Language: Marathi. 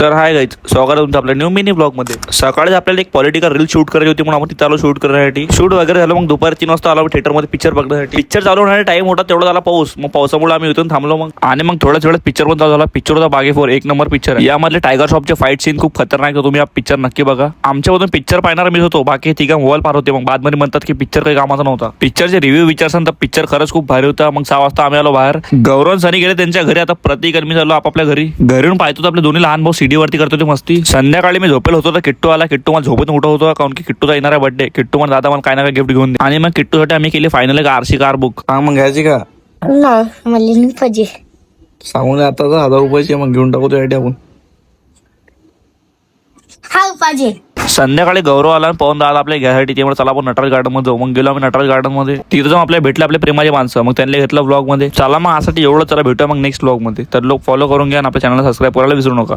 तर हाय गाईज स्वागत आहे तुमचं आपल्या न्यू मिनी ब्लॉगमध्ये. सकाळी आपल्याला एक पॉलिटिकल रील शूट करायची होती म्हणून आपण तिथे आलो शूट करण्यासाठी. शूट वगैरे झालं मग दुपारी तीन वाजता आलो थिएटरमध्ये पिक्चर बघण्यासाठी. पिक्चर चालू होणार टाइम होता तेवढा झाला पाऊस. मग पावसामुळे आम्ही इथून थांबलो मग. आणि मग थोड्याच वेळात पिक्चर पण चालू झाला पिक्चर होता बागे फोर एक नंबर पिक्चर यामधले टायगर शॉपचे फाईट सीन खूप खतरनाक आहे तुम्ही हा पिक्चर नक्की बघा. आमच्यामधून पिक्चर पाहणार मी होतो बाकी ठीक आहे मोबाईल पार होते मग. बादमध्ये म्हणतात की पिक्चर काही कामाचा नव्हता. पिक्चरचे रिव्ह्यू विचारसान तर पिक्चर खरंच खूप भारी होता. मग सहा वाजता आम्ही आलो बाहेर. गौरव सनी गेले त्यांच्या घरी. आता प्रत्येक मी झालो आपापल्या घरी. घरून पाहतो आपले दोन्ही लहान भाऊ वरती करतो ते मस्ती. संध्याकाळी मी झोपेल होतो तर किट्टू आला. किट्टू मला झोपेत उठव होतो कारण की किट्टूचा येणार आहे बर्थडे किट्टू मला दादा मला काय ना काय गिफ्ट घेऊन दे. आणि मग किट्टूसाठी आम्ही केली फायनल एक आरसी कार बुक हा मग घ्यायची का? ना मला नाही पाहिजे. सांगून आता तर हजार रुपयाची आहे, मग घेऊन टाकू त्यासाठी आपण. हा पाहिजे. संध्याकाळी गौरव आला आणि पवन दादा आपल्या घ्यायसाठी त्यामुळे चला आपण नटराज गार्डनमध्ये जाऊ. मग गेलो आम्ही नटराज गार्डनमध्ये. तिथं जाऊन आपल्या भेटले आपले प्रेमाचे माणसं. मग त्यांनी घेतलं ब्लॉगमध्ये. चला मग आसाठी एवढं चला भेटूया मग नेक्स्ट ब्लॉगमध्ये. तर लोक फॉलो करून घ्या आणि आपल्या चॅनलला सबस्क्राईब करायला विसरू नका.